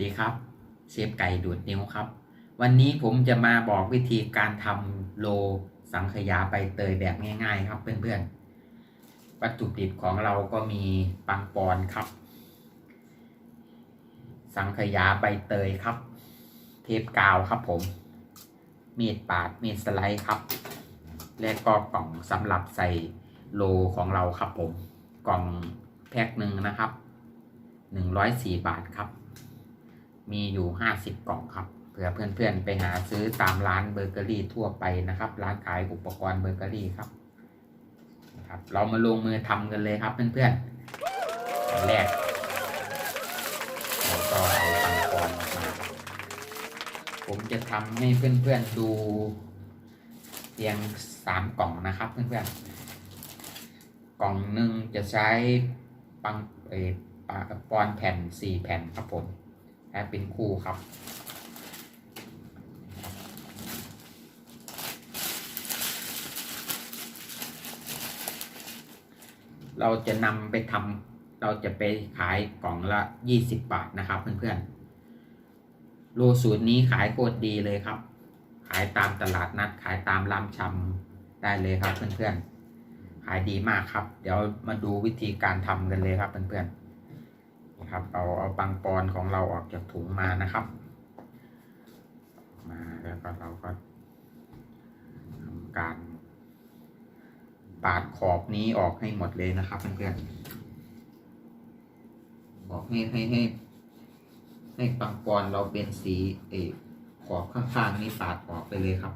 ดีครับ เชฟไก่ดูดนิ้วครับ วันนี้ผมจะมาบอกวิธีการทำโลสังขยาใบเตยแบบง่าย ๆ ครับเพื่อนๆ วัตถุดิบของเราก็มีปังปอนครับ สังขยาใบเตยครับ เทปกาวครับผม มีดปาดมีดสไลด์ครับ และก็กล่องสำหรับใส่โลของเราครับผม กล่องแพ็คหนึ่งนะครับหนึ่งร้อยสี่บาทครับ มีอยู่ห้าสิบกล่องครับเผื่อเพื่อนๆ ไปหาซื้อตามร้านเบเกอรี่ทั่วไปนะครับ ร้านขายอุปกรณ์เบเกอรี่ครับนะครับเรามาลงมือทำกันเลยครับเพื่อนๆอันแรกเราก็เอาปังปอนออกมา ผมจะทำให้เพื่อนๆดูเพียงสามกล่องนะครับเพื่อนๆกล่องหนึ่งจะใช้ปังเอปาปอนแผ่นสี่แผ่นครับผม แค่เป็นคู่ครับ เราจะนำไปทำเราจะไปขายกล่องละยี่สิบบาทนะครับเพื่อนๆโลสูตรนี้ขายโคตรดีเลยครับ ขายตามตลาดนัด ขายตามร้านชำได้เลยครับเพื่อนๆขายดีมากครับ เดี๋ยวมาดูวิธีการทำกันเลยครับเพื่อนๆ นะครับ เอาเอาปังปอนของเราออกจากถุงมานะครับ มาแล้วก็เราก็ทำการปาดขอบนี้ออกให้หมดเลยนะครับเพื่อนๆออกให้ให้ให้ให้ปังปอนเราเป็นสีเออขอบข้างๆนี้ปาดออกไปเลยครับ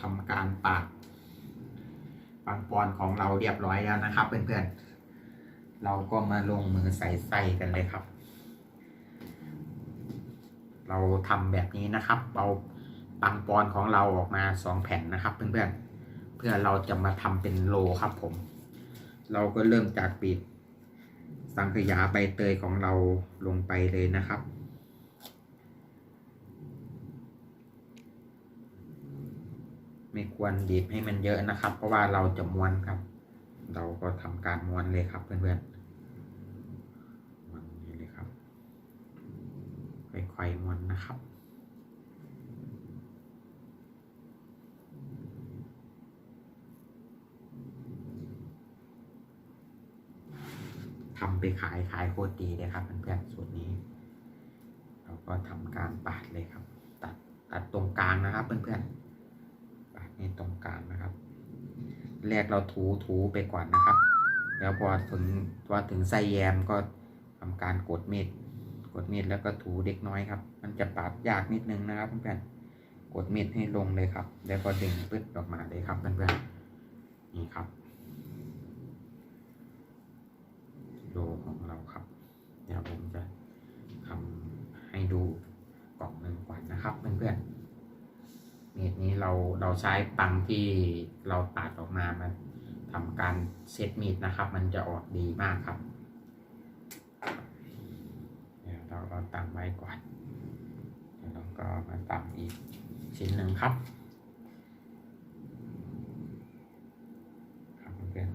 ทำการปาดปังปอนของเราเรียบร้อยแล้วนะครับ เพื่อนๆ เราก็มาลงมือใส่ไส้กันเลยครับ เราทำแบบนี้นะครับเอาปังปอนของเราออกมาสองแผ่นนะครับ เพื่อนๆ เพื่อเราจะมาทำเป็นโลครับผม เราก็เริ่มจากปิดสังขยาใบเตยของเราลงไปเลยนะครับ ไม่ควรบีบให้มันเยอะนะครับ เพราะว่าเราจะม้วนครับ เราก็ทำการม้วนเลยครับเพื่อนๆม้วนนี่เลยครับค่อยๆม้วนนะครับทำไปขายขายโคตรดีเลยครับเพื่อนๆสูตรนี้ เราก็ทำการปาดเลยครับ ตัดตัดตรงกลางนะครับเพื่อนๆ นี่ตรงกลางนะครับ แรกเราถูถูไปก่อนนะครับ แล้วพอถึงพอถึงไส้แยมก็ทำการกดมีดกดมีดแล้วก็ถูเด็กน้อยครับ มันจะปาดยากนิดนึงนะครับเพื่อนๆกดมีดให้ลงเลยครับ แล้วก็ดึงปึ๊ดออกมาเลยครับเพื่อนๆนี่ครับโลของเราครับ เดี๋ยวผมจะทำให้ดูกล่องหนึ่งก่อนนะครับเพื่อนๆ มีดนี้เราเราใช้ปังที่เราตัดออกมามาทำการเซตมีดนะครับ มันจะออกดีมากครับเดี๋ยวเราเราตั้งไว้ก่อนเดี๋ยวเราก็มาตั้งอีกชิ้นหนึ่งครับครับเพื่อน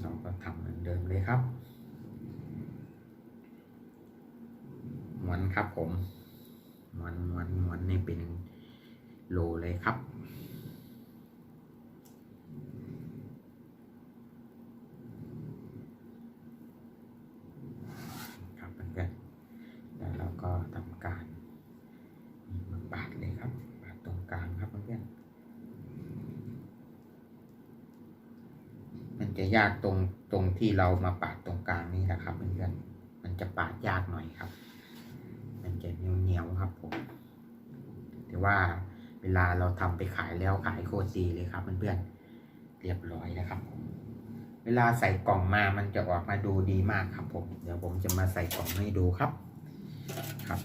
เราก็ทำเหมือนเดิมเลยครับ ม้วน ครับผมมวนมวนมวนนี่เป็นโลเลยครับ ครับเพื่อนๆแล้วเราก็ทำการมาปาดเลยครับปาดตรงกลางครับเพื่อนๆมันจะยากตรงตรงที่เรามาปาดตรงกลางนี่แหละครับเพื่อนๆมันจะปาดยากหน่อยครับ มันจะเหนียวๆครับผมแต่ว่าเวลาเราทำไปขายแล้วขายโคตรดีเลยครับเพื่อนๆเรียบร้อยแล้วครับผมเวลาใส่กล่องมามันจะออกมาดูดีมากครับผมเดี๋ยวผมจะมาใส่กล่องให้ดูครับครับ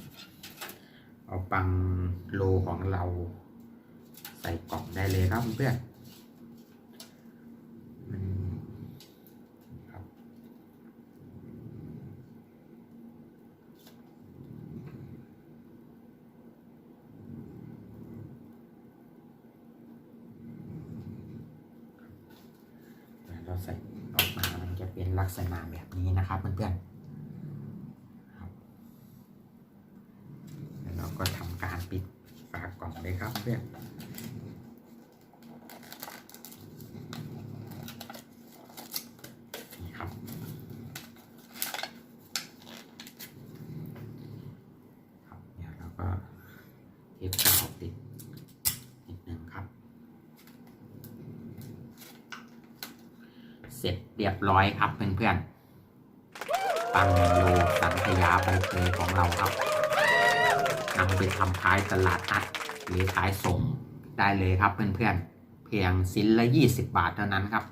เอาปังโลของเรา ใส่กล่องได้เลยครับเพื่อนครับ เรา ใส่ออกมา มันจะเป็นลักษณะแบบนี้นะครับเพื่อนๆครับแล้วเราก็ทำการปิดฝากล่องเลยครับเพื่อนครับ ครับเดี๋ยวเราก็เทปกาวปิดนิดนึงครับ เสร็จเรียบร้อยครับเพื่อนๆปังโลสังขยาใบเตยของเราครับนำไปทำขายตลาดนัดหรือขายส่งได้เลยครับเพื่อนๆ เพียงชิ้นละ 20 บาทเท่านั้นครับ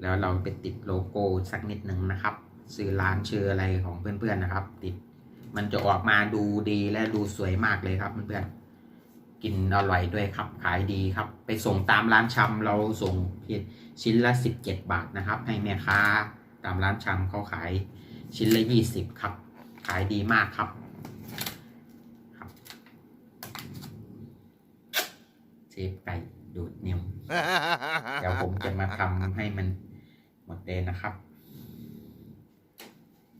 แล้วเราไปติดโลโก้สักนิดหนึ่งนะครับชื่อร้านชื่ออะไรของเพื่อนๆนะครับ ติดมันจะออกมาดูดีและดูสวยมากเลยครับเพื่อนๆ กินอร่อยด้วยครับ ขายดีครับ ไปส่งตามร้านชำเราส่งชิ้นละ 17 บาทนะครับ ให้แม่ค้าตามร้านชำเขาขายชิ้นละ 20 ครับ ขายดีมากครับครับเชฟไก่ดูดนิ้วเดี๋ยวผมจะมาทำให้มันหมดเลยนะครับ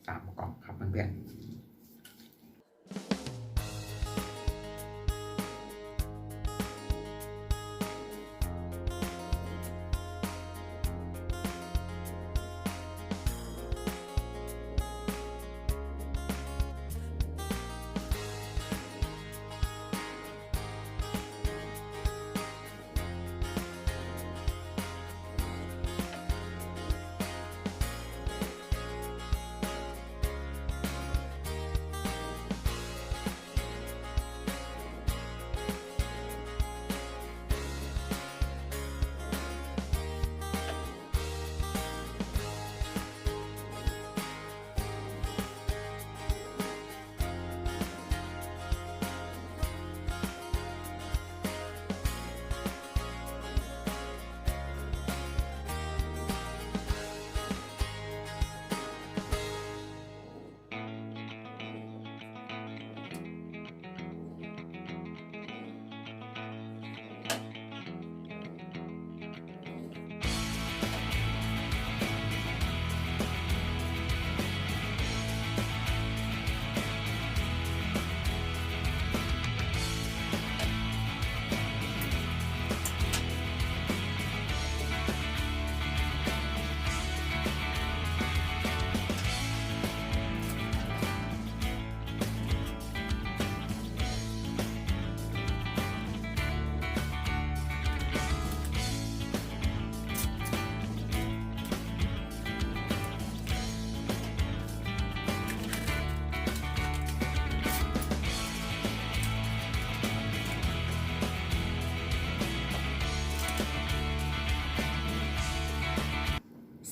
สามกล่องครับเพื่อนๆ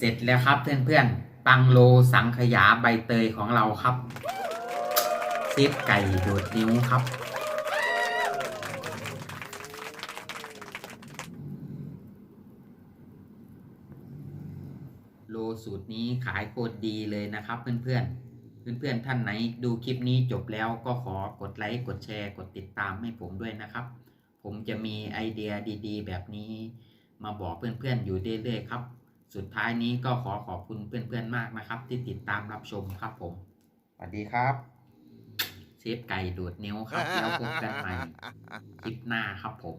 ร็จแล้วครับเพื่อนๆปังโลสังขยาใบเตยของเราครับเซฟไก่โดดนิ้วครับ โลสูตรนี้ขายโคตรดีเลยนะครับเพื่อนๆเพื่อนๆ ท่านไหนดูคลิปนี้จบแล้วก็ขอกดไลค์ กดแชร์ กดติดตามให้ผมด้วยนะครับ ผมจะมีไอเดียดีๆ แบบนี้ มาบอกเพื่อนๆ อยู่เรื่อยๆ ครับ สุดท้ายนี้ก็ขอขอบคุณเพื่อนๆมากนะครับ ที่ติดตามรับชมครับผม สวัสดีครับเชฟไก่ดูดนิ้วครับ แล้วพบกันใหม่คลิปหน้าครับผม